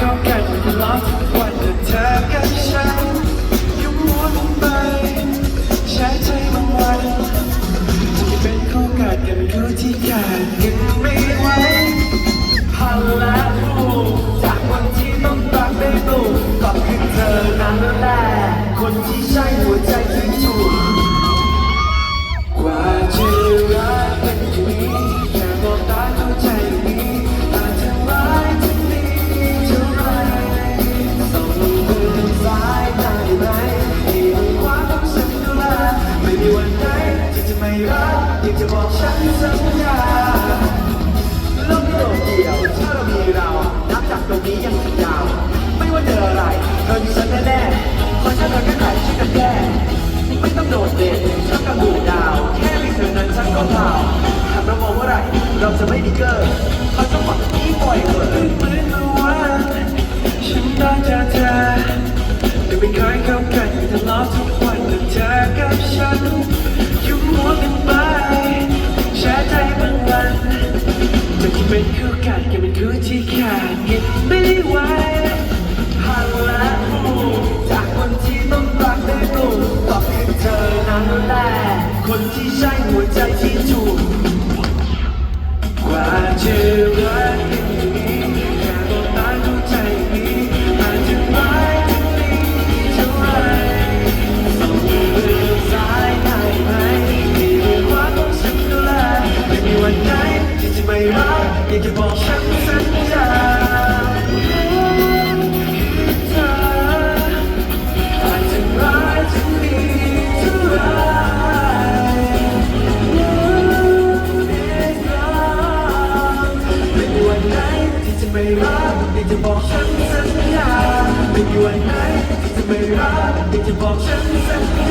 ก็แค่ทะเลาะวันแต่เธอกับฉันยังวนไป ใช้ใจบางวันจะเป็นข้อกัดกันรู้ที่ขาดกันไม่ไวพันละลจากวันที่ต้องตักได้ลูก็คือเธอนั่นแหละคนที่ใช่หัวใจที่จุด ไม่ต้องโดดเด่นไม่งกังดูดาว แค่รีเทิร์นนั้นฉันก็พาวหากเรามองว่าไร เราจะไม่มีเกิร์เขาจะองหวังนี้ล่อยกว่าเหมือนรู้ว่าฉันได้เจอเธอแต่ไม่เคยเข้ากันทะเลอะทุกวันแต่เธอกับฉันอยู่หัวกันไปแชร์ใจบางวันจะคิดเป็นคือ คนที่ใช่หัวใจที่ถูกกว่าจะรักกันอย่างนี้แค่ต้องตาดูใจนี้อาจจะร้ายถึงดีเท่าไรส่งมือซ้ายได้ไหมมีเรื่องว่าต้องฉันดูแลไม่มีวันไหนที่จะไม่รักอยากจะบอกฉันสัญ ไม่รักอยากจะบอกฉันสัญญาไม่มีวันไหนที่จะไม่รักอยากจะบอกฉันสัญญา